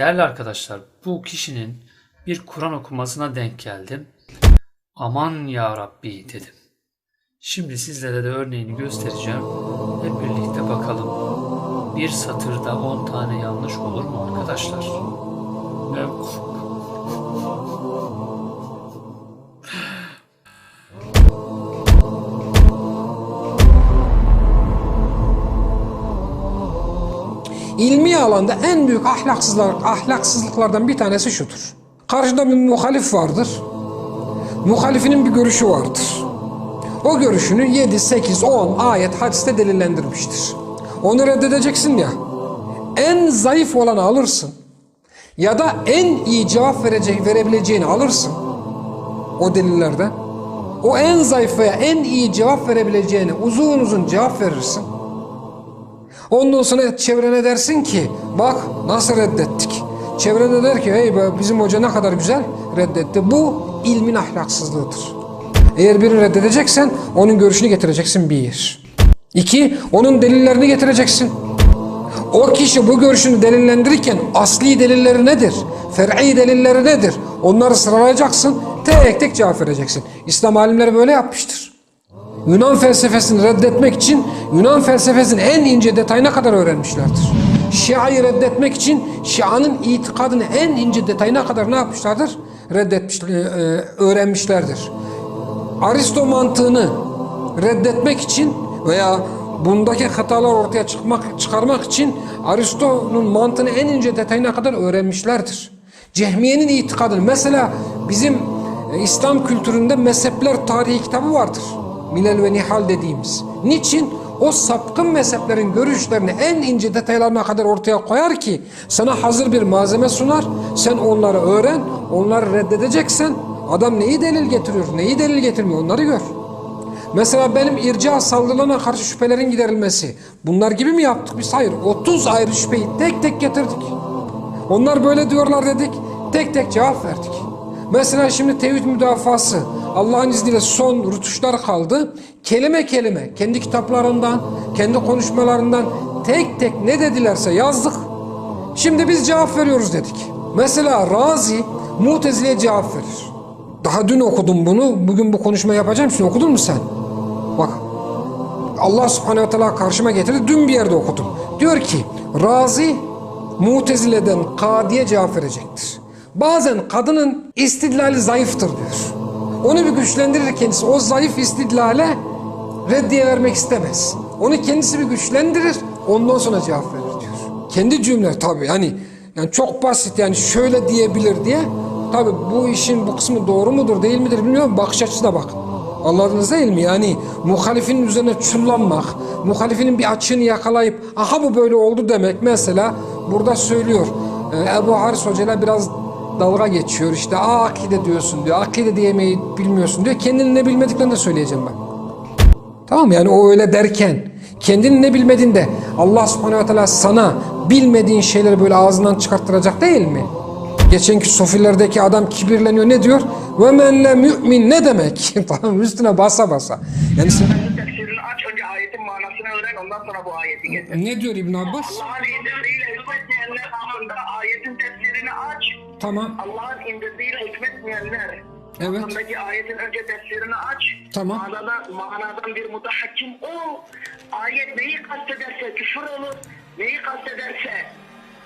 Değerli arkadaşlar, bu kişinin bir Kur'an okumasına denk geldim. Aman ya Rabbi dedim. Şimdi sizlere de örneğini göstereceğim. Hep birlikte bakalım. Bir satırda 10 tane yanlış olur mu arkadaşlar? Evet. İlmi alanda en büyük ahlaksızlar, ahlaksızlıklardan bir tanesi şudur. Karşıda bir muhalif vardır. Muhalifinin bir görüşü vardır. O görüşünü 7, 8, 10 ayet hadiste delillendirmiştir. Onu reddedeceksin ya. En zayıf olanı alırsın. Ya da en iyi cevap verecek, verebileceğini alırsın. O delillerden. O en zayıf veya en iyi cevap verebileceğini uzun uzun cevap verirsin. Ondan sonra çevrene dersin ki bak nasıl reddettik. Çevrene der ki hey be, bizim hoca ne kadar güzel reddetti. Bu ilmin ahlaksızlığıdır. Eğer birini reddedeceksen onun görüşünü getireceksin bir. İki, onun delillerini getireceksin. O kişi bu görüşünü delillendirirken asli delilleri nedir? Fer'i delilleri nedir? Onları sıralayacaksın. Tek tek cevap vereceksin. İslam alimleri böyle yapmıştır. Yunan felsefesini reddetmek için Yunan felsefesinin en ince detayına kadar öğrenmişlerdir. Şia'yı reddetmek için Şia'nın itikadını en ince detayına kadar ne yapmışlardır? Reddetmiş, e, öğrenmişlerdir. Aristo mantığını reddetmek için veya bundaki hatalar ortaya çıkmak çıkarmak için Aristo'nun mantığını en ince detayına kadar öğrenmişlerdir. Cehmiye'nin itikadını mesela bizim e, İslam kültüründe mezhepler tarihi kitabı vardır. Milal ve Nihal dediğimiz. Niçin? O sapkın mezheplerin görüşlerini en ince detaylarına kadar ortaya koyar ki sana hazır bir malzeme sunar. Sen onları öğren, onları reddedeceksen adam neyi delil getiriyor, neyi delil getirmiyor onları gör. Mesela benim irca saldırılarına karşı şüphelerin giderilmesi. Bunlar gibi mi yaptık biz? Hayır. 30 ayrı şüpheyi tek tek getirdik. Onlar böyle diyorlar dedik. Tek tek cevap verdik. Mesela şimdi tevhid müdafası Allah'ın izniyle son rutuşlar kaldı. Kelime kelime kendi kitaplarından, kendi konuşmalarından tek tek ne dedilerse yazdık. Şimdi biz cevap veriyoruz dedik. Mesela Razi Mutezile'ye cevap verir. Daha dün okudum bunu. Bugün bu konuşma yapacağım. Şimdi okudun mu sen? Bak Allah subhanehu ve karşıma getirdi. Dün bir yerde okudum. Diyor ki Razi Mutezile'den Kadi'ye cevap verecektir. Bazen kadının istidlali zayıftır diyor. Onu bir güçlendirir kendisi. O zayıf istidlale reddiye vermek istemez. Onu kendisi bir güçlendirir. Ondan sonra cevap verir diyor. Kendi cümle tabii yani yani çok basit yani şöyle diyebilir diye. Tabii bu işin bu kısmı doğru mudur değil midir bilmiyorum. Bakış açısına bak. Anladınız değil mi? Yani muhalifinin üzerine çullanmak, muhalifinin bir açığını yakalayıp aha bu böyle oldu demek mesela burada söylüyor. Ee, Ebu Haris Hoca'yla biraz dalga geçiyor. İşte aa akide diyorsun diyor. Akide diyemeyi bilmiyorsun diyor. Kendini ne bilmediklerini de söyleyeceğim ben. Tamam? Yani o öyle derken kendini ne bilmediğinde Allah subhanehu ve teala sana bilmediğin şeyleri böyle ağzından çıkarttıracak değil mi? Geçenki sofilerdeki adam kibirleniyor ne diyor? Ve men lem yu'min ne demek? tamam üstüne basa basa. Yani sen, öğren ondan sonra bu ayeti getir. ne diyor İbn Abbas? Allah'ın indirdiğiyle hükmetmeyenler hakkında ayetin tefsirini aç. Tamam. Allah'ın indirdiğiyle hükmetmeyenler Evet. hakkındaki ayetin önce tefsirini aç. Tamam. Manada, manadan bir mutahakkim ol. Ayet neyi kastederse küfür olur. Neyi kastederse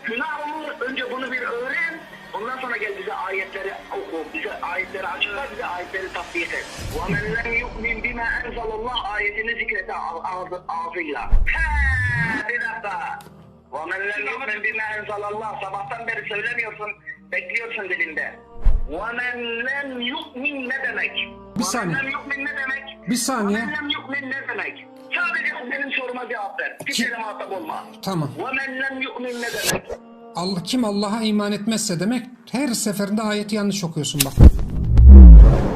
günah olur. Önce bunu bir öğren. Ondan sonra gel bize ayetleri oku, bize ayetleri açıkla, bize ayetleri tatbik et. وَمَنْ لَمْ يُؤْمِنْ بِمَا أَنْزَلَ اللّٰهِ ayetini zikrete ağ- ağzı, ağzıyla. He, bir dakika. وَمَنْ لَمْ يُؤْمِنْ بِمَا أَنْزَلَ اللّٰهِ Sabahtan beri söylemiyorsun, bekliyorsun dilinde. وَمَنْ لَمْ يُؤْمِنْ ne demek? Bir saniye. وَمَنْ لَمْ يُؤْمِنْ ne demek? Bir saniye. وَمَنْ لَمْ يُؤْمِنْ ne demek? Sadece benim soruma cevap ver. Kimseyle muhatap olma. Tamam. وَمَنْ لَمْ يُؤْمِنْ ne demek? Allah kim Allah'a iman etmezse demek her seferinde ayeti yanlış okuyorsun bak.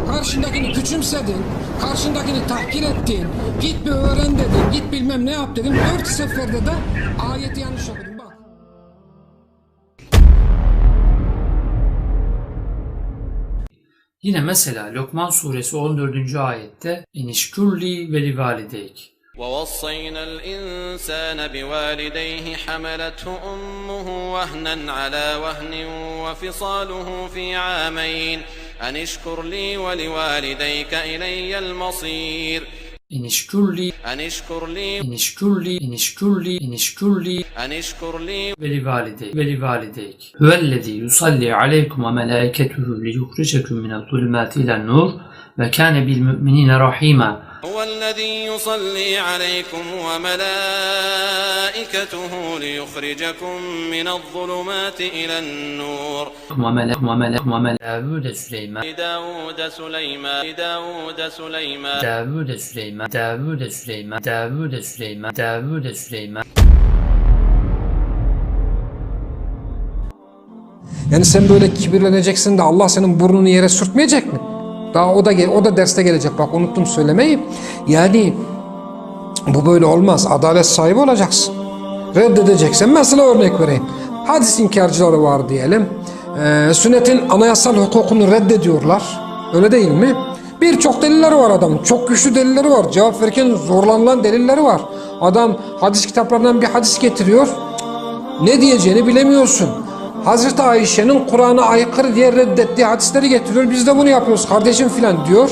Karşındakini küçümsedin, karşındakini tahkir ettin, git bir öğren dedin, git bilmem ne yap dedin. Dört seferde de ayeti yanlış okudun bak. Yine mesela Lokman suresi 14. ayette enişkürli ve livalideyk. ووصينا الإنسان بوالديه حملته أمه وهنا على وهن وفصاله في عامين. أن اشكر لي ولوالديك إلي المصير. إن اشكر لي أن اشكر لي إن اشكر لي إن اشكر لي إن اشكر لي أن اشكر لي ولوالديك. ولوالديك. هو الذي يصلي عليكم وملائكته ليخرجكم من الظلمات إلى النور. وكان بالمؤمنين رحيما. هو الذي يصلي عليكم وملائكته ليخرجكم من الظلمات إلى النور. وملا وملا وملا داود سليمان. داود سليمان. داود سليمان. داود سليمان. داود سليمان. داود سليمان. داود سليمان. Yani sen böyle kibirleneceksin de Allah senin burnunu yere sürtmeyecek mi? Daha o da o da derste gelecek bak unuttum söylemeyi. Yani bu böyle olmaz. Adalet sahibi olacaksın. Reddedeceksen mesela örnek vereyim. Hadis inkarcıları var diyelim. Ee, sünnetin anayasal hukukunu reddediyorlar. Öyle değil mi? Birçok delilleri var adamın. Çok güçlü delilleri var. Cevap verirken zorlanılan delilleri var. Adam hadis kitaplarından bir hadis getiriyor. Ne diyeceğini bilemiyorsun. Hazreti Ayşe'nin Kur'an'a aykırı diye reddettiği hadisleri getiriyor. Biz de bunu yapıyoruz kardeşim filan diyor.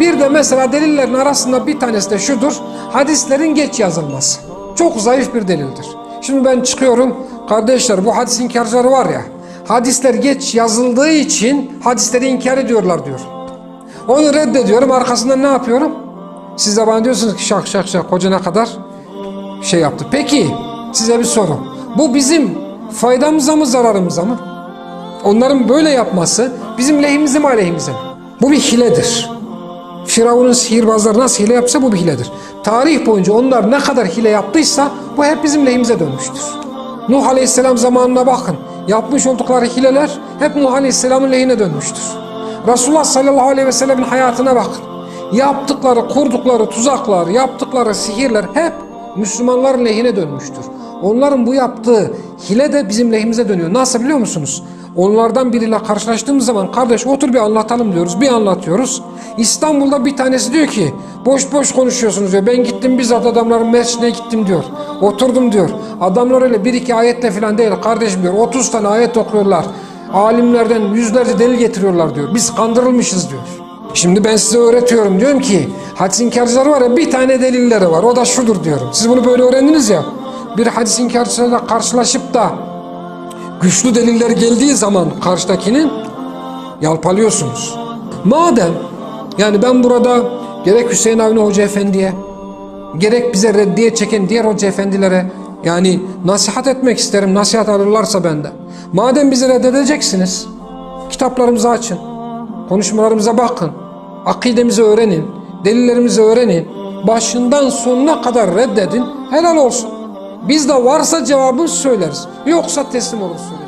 Bir de mesela delillerin arasında bir tanesi de şudur. Hadislerin geç yazılması. Çok zayıf bir delildir. Şimdi ben çıkıyorum. Kardeşler bu hadis inkarcıları var ya. Hadisler geç yazıldığı için hadisleri inkar ediyorlar diyor. Onu reddediyorum. Arkasından ne yapıyorum? Siz de bana diyorsunuz ki şak şak şak hoca ne kadar şey yaptı. Peki size bir soru. Bu bizim faydamıza mı zararımıza mı? Onların böyle yapması bizim lehimize mi aleyhimize mi? Bu bir hiledir. Firavun'un sihirbazları nasıl hile yapsa bu bir hiledir. Tarih boyunca onlar ne kadar hile yaptıysa bu hep bizim lehimize dönmüştür. Nuh Aleyhisselam zamanına bakın. Yapmış oldukları hileler hep Nuh Aleyhisselam'ın lehine dönmüştür. Resulullah sallallahu aleyhi ve sellemin hayatına bakın. Yaptıkları, kurdukları tuzaklar, yaptıkları sihirler hep Müslümanların lehine dönmüştür. Onların bu yaptığı hile de bizim lehimize dönüyor. Nasıl biliyor musunuz? Onlardan biriyle karşılaştığımız zaman kardeş otur bir anlatalım diyoruz. Bir anlatıyoruz. İstanbul'da bir tanesi diyor ki boş boş konuşuyorsunuz diyor. Ben gittim bizzat adamların mescidine gittim diyor. Oturdum diyor. Adamlar öyle bir iki ayetle falan değil kardeşim diyor. 30 tane ayet okuyorlar. Alimlerden yüzlerce delil getiriyorlar diyor. Biz kandırılmışız diyor. Şimdi ben size öğretiyorum diyorum ki hadis inkarcıları var ya bir tane delilleri var. O da şudur diyorum. Siz bunu böyle öğrendiniz ya. Bir hadis inkarcısıyla karşılaşıp da güçlü deliller geldiği zaman karşıdakinin yalpalıyorsunuz. Madem yani ben burada gerek Hüseyin Avni Hoca Efendi'ye gerek bize reddiye çeken diğer hoca efendilere yani nasihat etmek isterim. Nasihat alırlarsa benden. Madem bizi reddedeceksiniz kitaplarımızı açın. Konuşmalarımıza bakın. Akidemizi öğrenin. Delillerimizi öğrenin. Başından sonuna kadar reddedin. Helal olsun. Biz de varsa cevabını söyleriz. Yoksa teslim oluruz.